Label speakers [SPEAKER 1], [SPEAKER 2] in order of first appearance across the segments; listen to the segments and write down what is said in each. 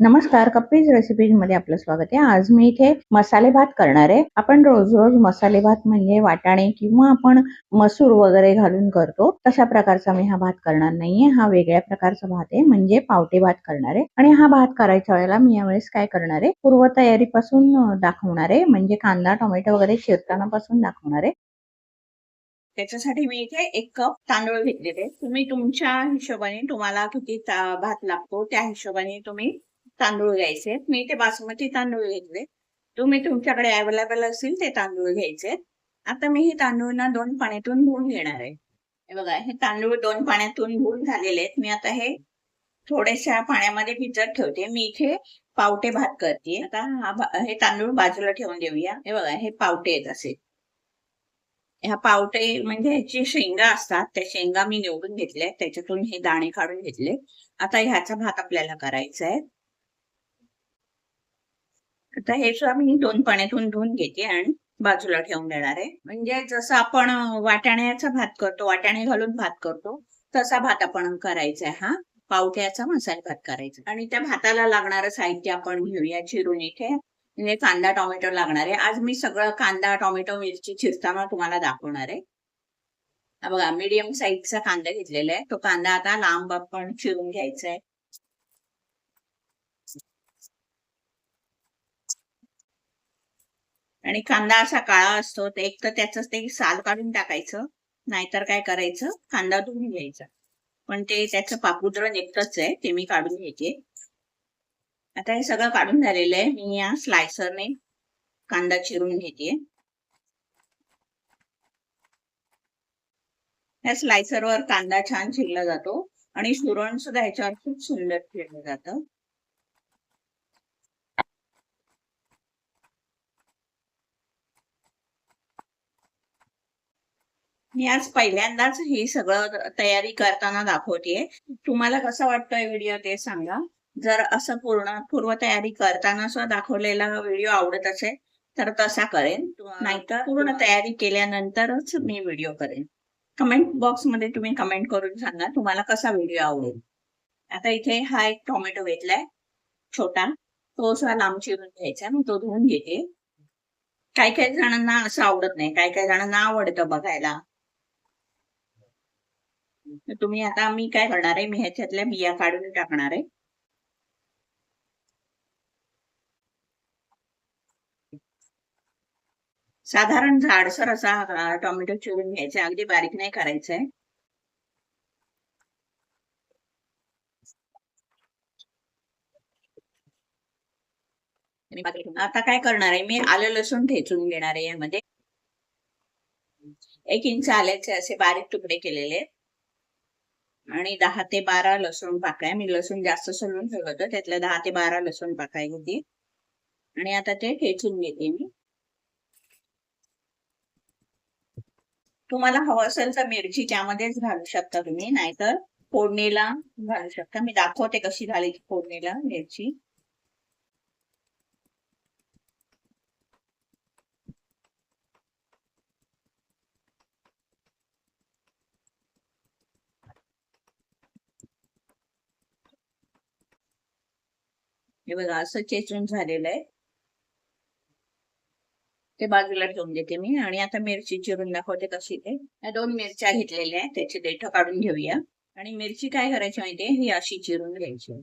[SPEAKER 1] नमस्कार कप्पीज रेसिपीजमध्ये आपलं स्वागत आहे. आज मी इथे मसाले भात करणार आहे. आपण रोज रोज मसाले भात म्हणजे वाटाणे किंवा आपण मसूर वगैरे घालून करतो. तशा प्रकारचा मी हा भात करणार नाहीये. हा वेगळ्या प्रकारचा भात आहे. म्हणजे पावटे भात करणार आहे. आणि हा भात करायच्या वेळेला मी यावेळेस काय करणार आहे? पूर्वतयारीपासून दाखवणार आहे. म्हणजे कांदा टोमॅटो वगैरे शिरतानापासून दाखवणार आहे. त्याच्यासाठी मी इथे एक कप तांदूळ घेतलेले. तुम्ही तुमच्या हिशोबाने तुम्हाला किती भात लागतो त्या हिशोबाने तुम्ही तांदूळ घ्यायचे. मी इथे बासमती तांदूळ घेतले. तुम्ही तुमच्याकडे अवेलेबल असतील ते तांदूळ घ्यायचे. आता मी हे तांदूळ ना दोन पाण्यातून धुवून घेणार आहे. हे बघा हे तांदूळ दोन पाण्यातून धुवून झालेले आहेत. मी आता हे थोड्याशा पाण्यामध्ये भिजत ठेवते. मी इथे पावटे भात करते. आता हा हे तांदूळ बाजूला ठेवून देऊया. हे बघा हे पावटे आहेत असे. ह्या पावटे म्हणजे ह्याची शेंगा असतात. त्या शेंगा मी निवडून घेतल्या त्याच्यातून हे दाणे काढून घेतले. आता ह्याचा भात आपल्याला करायचा आहे. आता हे सुद्धा मी दोन पाण्यातून धुवून घेते आणि बाजूला ठेवून देणार आहे. म्हणजे जसं आपण वाटाण्याचा भात करतो वाटाणे घालून भात करतो तसा भात आपण करायचा आहे हा. पावट्याचा मसाले भात करायचा आणि त्या भाताला लागणारं साहित्य आपण घेऊया चिरून इथे. म्हणजे कांदा टोमॅटो लागणार आहे. आज मी सगळं कांदा टोमॅटो मिरची चिरताना तुम्हाला दाखवणार आहे. बघा मीडियम साईजचा कांदा घेतलेला आहे. तो कांदा आता लांब आपण चिरून घ्यायचा आहे. आणि कांदा असा काळा असतो तर एक तर त्याच ते साल काढून टाकायचं नाहीतर काय करायचं कांदा धुवून घ्यायचा. पण ते त्याचं पापुद्र निघतच आहे ते मी काढून घ्यायचे आता हे सगळं काढून झालेलं आहे मी या स्लायसरने कांदा चिरून घेते. या स्लायसरवर कांदा छान चिरला जातो आणि सुरण सुद्धा ह्याच्यावर खूप सुंदर चिरलं जातं. मी आज पहिल्यांदाच ही सगळं तयारी करताना दाखवतेय. तुम्हाला कसं वाटतोय व्हिडिओ ते सांगा. जर असं पूर्ण पूर्व तयारी करताना सुद्धा दाखवलेला व्हिडिओ आवडत असेल तर तसा करेन. नाहीतर पूर्ण तयारी केल्यानंतरच मी व्हिडिओ करेन. कमेंट बॉक्समध्ये तुम्ही कमेंट करून सांगा तुम्हाला कसा व्हिडिओ आवडेल. आता इथे हा एक टोमॅटो घेतलाय छोटा. तो असा लांब चिरून घ्यायचा मी तो धुवून घेते. काही काही जणांना असं आवडत नाही काही काही जणांना आवडतं बघायला. तर तुम्ही आता मी काय करणार आहे? मी ह्याच्यातल्या बिया काढून टाकणार आहे. साधारण झाडसर असा टोमॅटो चिरून घ्यायचा. अगदी बारीक नाही करायचंय आता काय करणार आहे? मी आलं लसूण ठेचून घेणार आहे यामध्ये. एक इंच आल्याचे असे बारीक तुकडे केलेले आहेत. आणि दहा ते बारा लसूण पाकळ्या. मी लसूण जास्त सोलून ठेवलं होतं. त्यातल्या दहा ते बारा लसूण पाकळ्या घेते. आणि आता ते ठेचून घेते मी. तुम्हाला हवं असेल तर मिरची त्यामध्येच घालू शकता तुम्ही. नाहीतर फोडणीला घालू शकता. मी दाखवते कशी घालायची फोडणीला मिरची. हे बघा असं चेचून झालेलं आहे. ते बाजूला ठेवून देते मी आणि आता मिरची चिरून दाखवते कशी ते. या दोन मिरच्या घेतलेल्या आहेत त्याचे देठ काढून घेऊया. आणि मिरची काय करायची माहितीये ही अशी चिरून घ्यायची.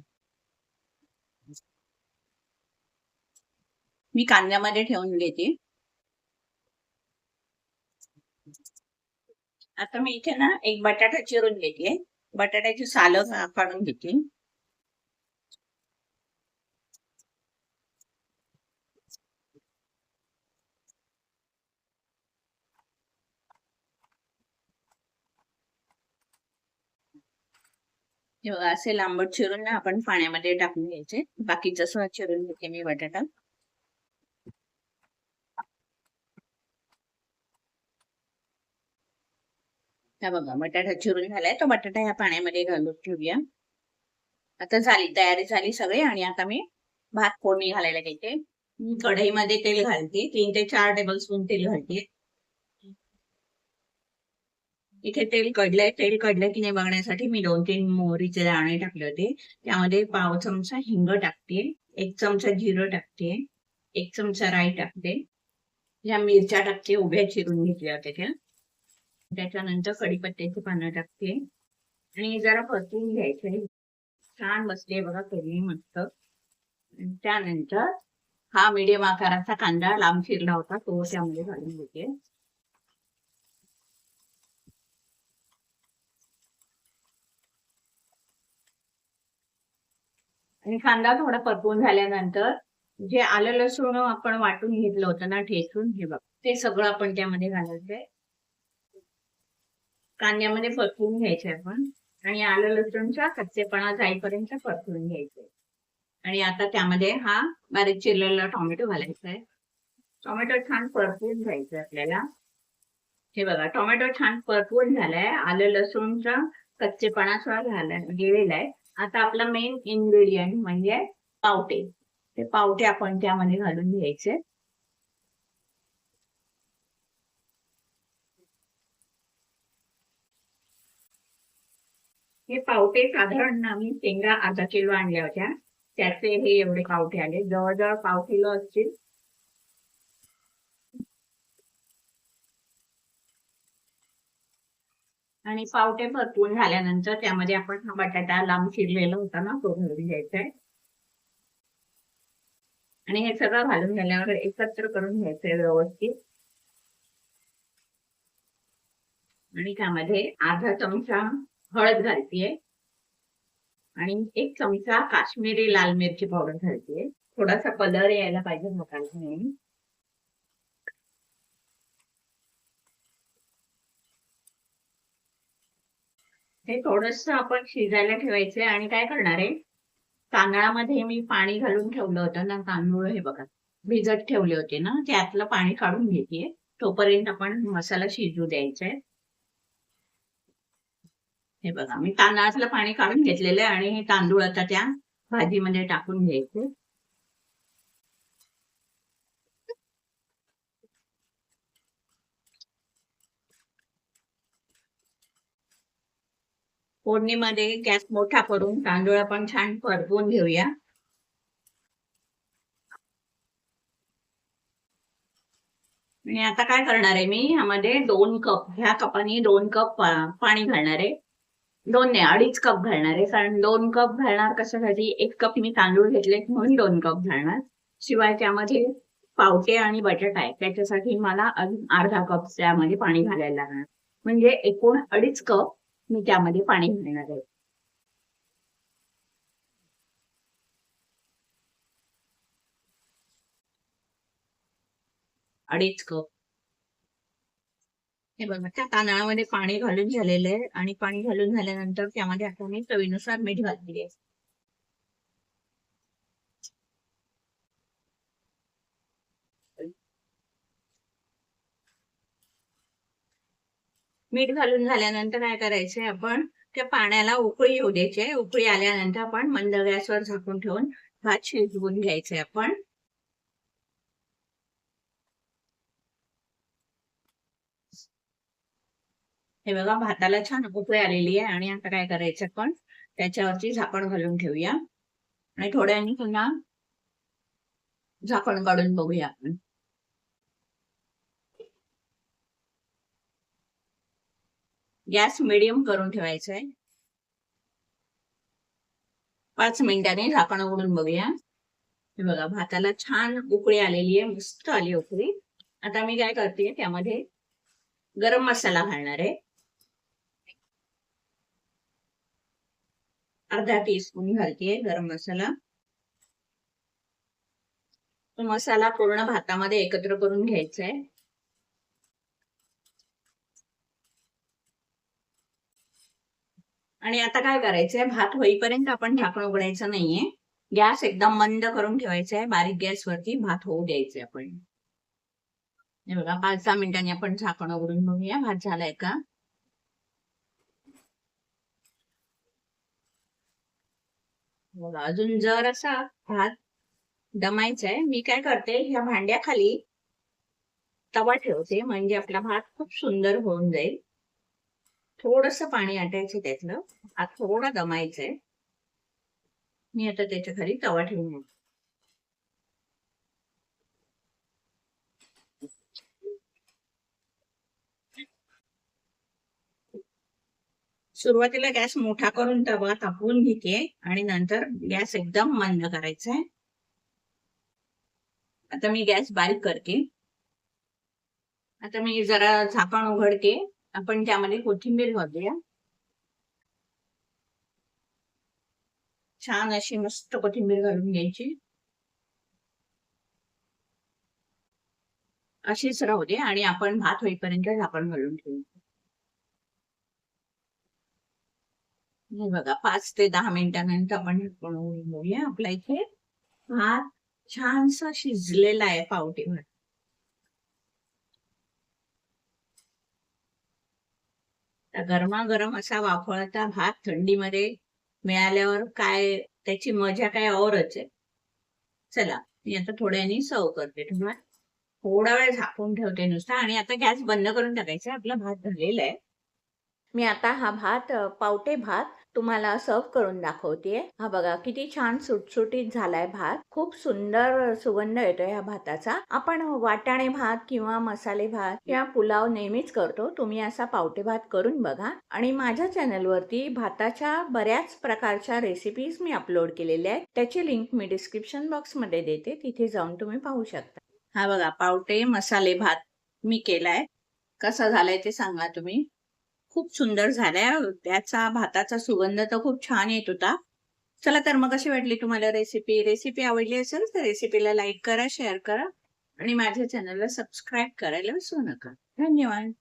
[SPEAKER 1] मी कांद्यामध्ये ठेवून घेते आता मी इथे ना एक बटाटा चिरून घेते. बटाट्याची सालं काढून घेते. हे असे लांबट चिरून ना आपण पाण्यामध्ये टाकून घ्यायचे. बाकीचं सगळं चिरून घेते मी बटाटा. हा बघा बटाटा चिरून झालाय. तो बटाटा ह्या पाण्यामध्ये घालून ठेवूया. आता झाली तयारी झाली सगळी आणि आता मी भात फोडणी घालायला घेते. मी कढईमध्ये तेल घालते. तीन ते चार टेबल स्पून तेल घालते. इथे तेल कडलंय तेल कडलंय की नाही बघण्यासाठी मी दोन तीन मोहरीचे दाणे टाकले होते. त्यामध्ये पाव चमचा हिंग टाकते एक चमचा जिरं टाकते एक चमचा राई टाकते. या मिरच्या टाकते उभ्या चिरून घेतल्या होत्या त्या. त्याच्यानंतर कढीपत्त्याची पानं टाकते. आणि जरा परतून घ्यायचे. छान बसले बघा कधी मस्त. त्यानंतर हा मिडियम आकाराचा कांदा लांब फिरला होता तो त्यामध्ये घालून घेते. आणि कांदा थोडा परतून झाल्यानंतर जे आलं लसूण आपण वाटून घेतलं होतं ना ठेचून हे बघ ते सगळं आपण त्यामध्ये घालायचंय. कांद्यामध्ये परतून घ्यायचे आपण आणि आलं लसूणचा कच्चेपणा जाईपर्यंत परतून घ्यायचे आणि आता त्यामध्ये हा बारीक चिरलेला टोमॅटो घालायचा आहे टोमॅटो छान परतवून घ्यायचं आपल्याला. हे बघा टोमॅटो छान परतवून झालाय. आलं लसूणचा कच्चेपणा सुद्धा झालाय गेलेला आहे आता आपला मेन इन्ग्रेडियंट म्हणजे पावटे. ते पावटे आपण त्यामध्ये घालून घ्यायचे. हे पावटे साधारण आम्ही शेंगा अर्धा किलो आणल्या होत्या. त्याचे हे एवढे पावटे आले. जवळजवळ पाव किलो असतील. आणि पावटे परतून झाल्यानंतर त्यामध्ये आपण हा बटाटा लांब चिरलेला होता ना तो घालून घ्यायचा आहे आणि हे सगळं घालून झाल्यावर एकत्र करून घ्यायचंय व्यवस्थित. आणि त्यामध्ये अर्धा चमचा हळद घालतीये. आणि एक चमचा काश्मीरी लाल मिरची पावडर घालतीये. थोडासा कलर यायला पाहिजे मसाला हे थोडस आपण शिजायला ठेवायचे आणि काय करणार आहे? तांदळामध्ये मी पाणी घालून ठेवलं होतं ना तांदूळ हे बघा भिजत ठेवले होते ना त्यातलं पाणी काढून घेते तोपर्यंत आपण मसाला शिजू द्यायचा आहे. हे बघा मी तांदळातलं पाणी काढून घेतलेलं आहे आणि हे तांदूळ आता त्या भाजीमध्ये टाकून घ्यायचे. फोडणीमध्ये गॅस मोठा करून तांदूळ आपण छान परतवून घेऊया. आणि आता काय करणार आहे मी? ह्यामध्ये दोन कप ह्या कपाने दोन कप पाणी घालणार आहे. दोन नाही अडीच कप घालणार आहे. कारण दोन कप घालणार कशासाठी? एक कप मी तांदूळ घेतले म्हणून दोन कप घालणार. शिवाय त्यामध्ये पावटे आणि बटाटा आहे. त्याच्यासाठी मला अजून अर्धा कप त्यामध्ये पाणी घालायला लागणार. म्हणजे एकूण अडीच कप मी त्यामध्ये पाणी घालणार आहे. अडीच कप. हे बघा त्या तांदळामध्ये पाणी घालून झालेलं आहे आणि पाणी घालून झाल्यानंतर त्यामध्ये आता मी चवीनुसार मीठ घातली आहे. मीठ घालून झाल्यानंतर काय करायचंय आपण त्या पाण्याला उकळी येऊ द्यायची उकळी आल्यानंतर आपण मंद गॅसवर झाकून ठेवून भात शिजवून घ्यायचंय आपण. हे बघा भाताला छान उकळी आलेली आहे आणि आता काय करायचं आपण त्याच्यावरती झाकण घालून ठेवूया. आणि थोड्याने पुन्हा झाकण काढून बघूया आपण. गॅस मिडियम करून ठेवायचा आहे पाच मिनिटांनी झाकण उघडून बघूया. हे बघा भाताला छान उकळी आलेली आहे मस्त आली उकळी. आता मी काय करते त्यामध्ये गरम मसाला घालणार आहे. अर्धा टीस्पून घालते गरम मसाला. तो मसाला पूर्ण भातामध्ये एकत्र करून घ्यायचा आहे. आणि आता काय करायचंय? भात होईपर्यंत आपण झाकण उघडायचं नाहीये. गॅस एकदम मंद करून ठेवायचा आहे बारीक गॅसवरती भात होऊ द्यायचे आपण. हे बघा पाच सहा मिनिटांनी आपण झाकण उघडून बघूया. भात झालाय का? बघा अजून जर असा भात दमायचा आहे मी काय करते ह्या भांड्याखाली तवा ठेवते. म्हणजे आपला भात खूप सुंदर होऊन जाईल. थोडस पाणी आटायचं त्यातलं. हा थोडा दमायचंय. मी आता त्याच्याखाली तवा ठेवून सुरुवातीला गॅस मोठा करून तवा तापवून घेते आणि नंतर गॅस एकदम मंद करायचा आहे आता मी गॅस बारीक करते. आता मी जरा झाकण उघडते. आपण त्यामध्ये कोथिंबीर घालूया. छान अशी मस्त कोथिंबीर घालून घ्यायची. अशीच राहू दे आणि आपण भात होईपर्यंत झाकण घालून ठेवू. हे बघा पाच ते दहा मिनिटानंतर आपण घेऊया. आपल्या इथे भात छानसा शिजलेला आहे पावटीवर भात तर गरमागरम असा वाफळता भात थंडीमध्ये मिळाल्यावर काय त्याची मजा काय औरच आहे. चला मी आता थोड्यानी सर्व करते. तुम्हाला थोडा वेळ झाकून ठेवते नुसता. आणि आता गॅस बंद करून टाकायचा. आपला भात झालेला आहे. मी आता हा भात पावटे भात तुम्हाला सर्व करून दाखवते हा बघा किती छान सुटसुटीत झालाय भात. खूप सुंदर सुगंध येतोय ह्या भाताचा. आपण वाटाणे भात किंवा मसाले भात किंवा पुलाव नेहमीच करतो. तुम्ही असा पावटे भात करून बघा. आणि माझ्या चॅनलवरती भाताच्या बऱ्याच प्रकारच्या रेसिपीज मी अपलोड केलेल्या आहेत. त्याची लिंक मी डिस्क्रिप्शन बॉक्समध्ये देते. तिथे जाऊन तुम्ही पाहू शकता. हा बघा पावटे मसाले भात मी केलाय. कसा झालाय ते सांगा तुम्ही. खूप सुंदर झालाय. त्याचा भाताचा सुगंध तर खूप छान येत होता. चला तर मग कशी वाटली तुम्हाला रेसिपी रेसिपी आवडली असेल तर रेसिपीला लाईक करा शेअर करा आणि माझ्या चॅनलला सबस्क्राईब करायला विसरू नका. धन्यवाद.